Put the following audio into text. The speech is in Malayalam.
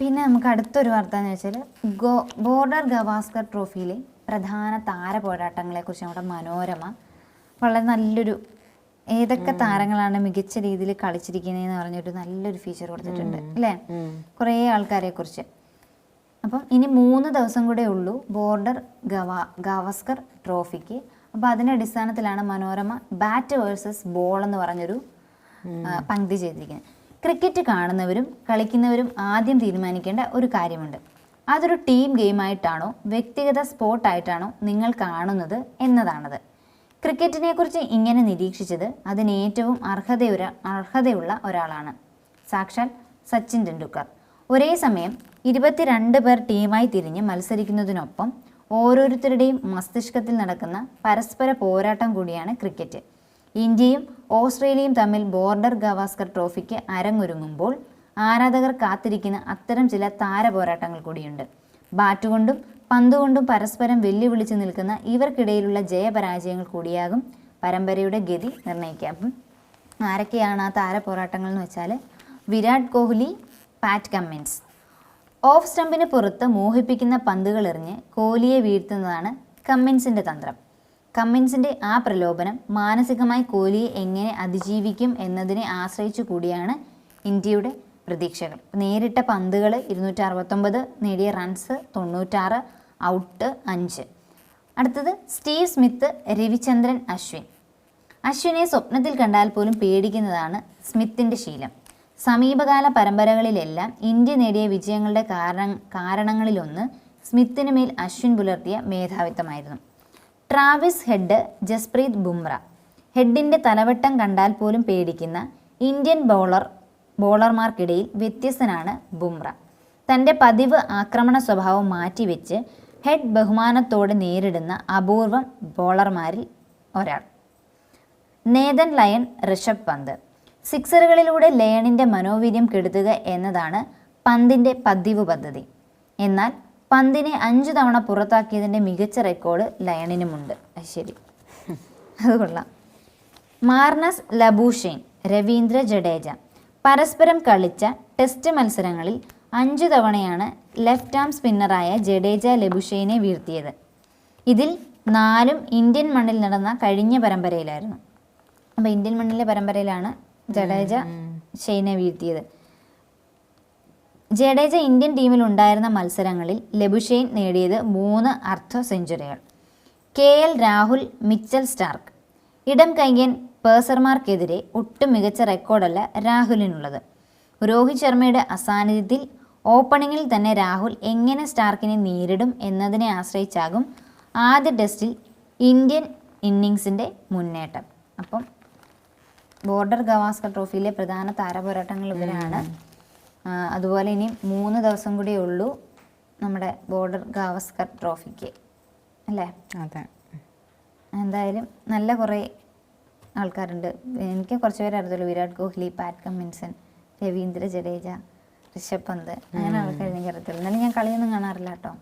പിന്നെ നമുക്ക് അടുത്തൊരു വാർത്ത എന്ന് വെച്ചാൽ ഗോ ബോർഡർ ഗവാസ്കർ ട്രോഫിയിലെ പ്രധാന താര പോരാട്ടങ്ങളെക്കുറിച്ച് നമ്മുടെ മനോരമ. വളരെ നല്ലൊരു ഏതൊക്കെ താരങ്ങളാണ് മികച്ച രീതിയിൽ കളിച്ചിരിക്കുന്നതെന്ന് പറഞ്ഞൊരു നല്ലൊരു ഫീച്ചർ കൊടുത്തിട്ടുണ്ട് അല്ലേ? കുറേ ആൾക്കാരെ കുറിച്ച്. അപ്പം ഇനി മൂന്ന് ദിവസം കൂടെ ഉള്ളൂ ബോർഡർ ഗവാ ഗവാസ്കർ ട്രോഫിക്ക്. അപ്പോൾ അതിന്റെ അടിസ്ഥാനത്തിലാണ് മനോരമ ബാറ്റ് വേഴ്സസ് ബോൾ എന്ന് പറഞ്ഞൊരു പങ്ക്തി ചെയ്തിരിക്കുന്നത്. ക്രിക്കറ്റ് കാണുന്നവരും കളിക്കുന്നവരും ആദ്യം തീരുമാനിക്കേണ്ട ഒരു കാര്യമുണ്ട്. അതൊരു ടീം ഗെയിമായിട്ടാണോ വ്യക്തിഗത സ്പോർട്ടായിട്ടാണോ നിങ്ങൾ കാണുന്നത് എന്നതാണത്. ക്രിക്കറ്റിനെക്കുറിച്ച് ഇങ്ങനെ നിരീക്ഷിച്ചത് അതിന് ഏറ്റവും അർഹതയുര അർഹതയുള്ള ഒരാളാണ്. സാക്ഷാൽ സച്ചിൻ ടെണ്ടുൽക്കർ. ഒരേ സമയം ഇരുപത്തിരണ്ട് പേർ ടീമായി തിരിഞ്ഞ് മത്സരിക്കുന്നതിനൊപ്പം ഓരോരുത്തരുടെയും മസ്തിഷ്കത്തിൽ നടക്കുന്ന പരസ്പര പോരാട്ടം കൂടിയാണ് ക്രിക്കറ്റ്. ഇന്ത്യയും ഓസ്ട്രേലിയയും തമ്മിൽ ബോർഡർ ഗവാസ്കർ ട്രോഫിക്ക് അരങ്ങൊരുങ്ങുമ്പോൾ ആരാധകർ കാത്തിരിക്കുന്ന അത്തരം ചില താര പോരാട്ടങ്ങൾ കൂടിയുണ്ട്. ബാറ്റുകൊണ്ടും പന്തുകൊണ്ടും പരസ്പരം വെല്ലുവിളിച്ച് നിൽക്കുന്ന ഇവർക്കിടയിലുള്ള ജയപരാജയങ്ങൾ കൂടിയാകും പരമ്പരയുടെ ഗതി നിർണയിക്കുക. അപ്പം ആരൊക്കെയാണ് ആ താര പോരാട്ടങ്ങൾ എന്ന് വെച്ചാൽ Virat Kohli Pat Cummins. Off സ്റ്റമ്പിന് പുറത്ത് മോഹിപ്പിക്കുന്ന പന്തുകൾ എറിഞ്ഞ് കോഹ്ലിയെ വീഴ്ത്തുന്നതാണ് കമ്മിൻസിന്റെ തന്ത്രം. കമ്മിൻസിന്റെ ആ പ്രലോഭനം മാനസികമായി കോഹ്ലിയെ എങ്ങനെ അതിജീവിക്കും എന്നതിനെ ആശ്രയിച്ചു കൂടിയാണ് ഇന്ത്യയുടെ പ്രതീക്ഷകൾ. നേരിട്ട പന്തുകൾ ഇരുന്നൂറ്റി അറുപത്തൊമ്പത് നേടിയ റൺസ് തൊണ്ണൂറ്റാറ് ഔട്ട് അഞ്ച്. അടുത്തത് സ്റ്റീവ് സ്മിത്ത് രവിചന്ദ്രൻ അശ്വിൻ. അശ്വിനെ സ്വപ്നത്തിൽ കണ്ടാൽ പോലും പേടിക്കുന്നതാണ് സ്മിത്തിന്റെ ശീലം. സമീപകാല പരമ്പരകളിലെല്ലാം ഇന്ത്യ നേടിയ വിജയങ്ങളുടെ കാരണ കാരണങ്ങളിലൊന്ന് സ്മിത്തിന് മേൽ അശ്വിൻ പുലർത്തിയ മേധാവിത്വമായിരുന്നു. Travis Head Jasprit Bumrah. ഹെഡിന്റെ തലവട്ടം കണ്ടാൽ പോലും പേടിക്കുന്ന ഇന്ത്യൻ ബൗളർ ബോളർമാർക്കിടയിൽ വ്യത്യസ്തനാണ് ബുംറ. തന്റെ പതിവ് ആക്രമണ സ്വഭാവം മാറ്റിവെച്ച് ഹെഡ് ബഹുമാനത്തോടെ നേരിടുന്ന അപൂർവം ബോളർമാരിൽ ഒരാൾ. Nathan lion Rishabh Pant. സിക്സറുകളിലൂടെ ലയണിന്റെ മനോവീര്യം കെടുത്തുക എന്നതാണ് പന്തിന്റെ പതിവ് പദ്ധതി. എന്നാൽ പന്തിനെ അഞ്ചു തവണ പുറത്താക്കിയതിന്റെ മികച്ച റെക്കോർഡ് ലയണിനുമുണ്ട്. ശരി. അത് കൊള്ളാം. മാർനസ് ലബൂഷെയ്ൻ രവീന്ദ്ര ജഡേജ പരസ്പരം കളിച്ച ടെസ്റ്റ് മത്സരങ്ങളിൽ അഞ്ചു തവണയാണ് ലെഫ്റ്റ് ആം സ്പിന്നറായ ജഡേജ ലബുഷെയ്നെ വീഴ്ത്തിയത്. ഇതിൽ നാലും ഇന്ത്യൻ മണ്ണിൽ നടന്ന കഴിഞ്ഞ പരമ്പരയിലായിരുന്നു. അപ്പോൾ ഇന്ത്യൻ മണ്ണിലെ പരമ്പരയിലാണ് ജഡേജ ഷെയ്നെ വീഴ്ത്തിയത്. ജഡേജ ഇന്ത്യൻ ടീമിൽ ഉണ്ടായിരുന്ന മത്സരങ്ങളിൽ ലബുഷെയ്ൻ നേടിയത് മൂന്ന് അർദ്ധ സെഞ്ചുറികൾ K L Rahul Mitchell Starc. ഇടം കൈകൻ പേസർമാർക്കെതിരെ ഒട്ടും മികച്ച റെക്കോർഡല്ല രാഹുലിനുള്ളത്. രോഹിത് ശർമ്മയുടെ അസാന്നിധ്യത്തിൽ ഓപ്പണിങ്ങിൽ തന്നെ രാഹുൽ എങ്ങനെ സ്റ്റാർക്കിനെ നേരിടും എന്നതിനെ ആശ്രയിച്ചാകും ആദ്യ ടെസ്റ്റിൽ ഇന്ത്യൻ ഇന്നിങ്സിന്റെ മുന്നേറ്റം. അപ്പം ബോർഡർ ഗവാസ്കർ ട്രോഫിയിലെ പ്രധാന താരപോരാട്ടങ്ങൾ ഇവരാണ് അതുപോലെ ഇനി മൂന്ന് ദിവസം കൂടിയേ ഉള്ളൂ നമ്മുടെ ബോർഡർ ഗാവസ്കർ ട്രോഫിക്ക് അല്ലേ? അതെ. എന്തായാലും നല്ല കുറേ ആൾക്കാരുണ്ട്. എനിക്ക് കുറച്ച് പേരെ അറിയത്തുള്ളൂ. വിരാട് കോഹ്ലി പാറ്റ് കമ്മിൻസൺ രവീന്ദ്ര ജഡേജ ഋഷഭ് പന്ത് അങ്ങനെ ആൾക്കാർ എനിക്ക് അറിയത്തുള്ളൂ. എന്നാലും ഞാൻ കളിയൊന്നും കാണാറില്ല കേട്ടോ.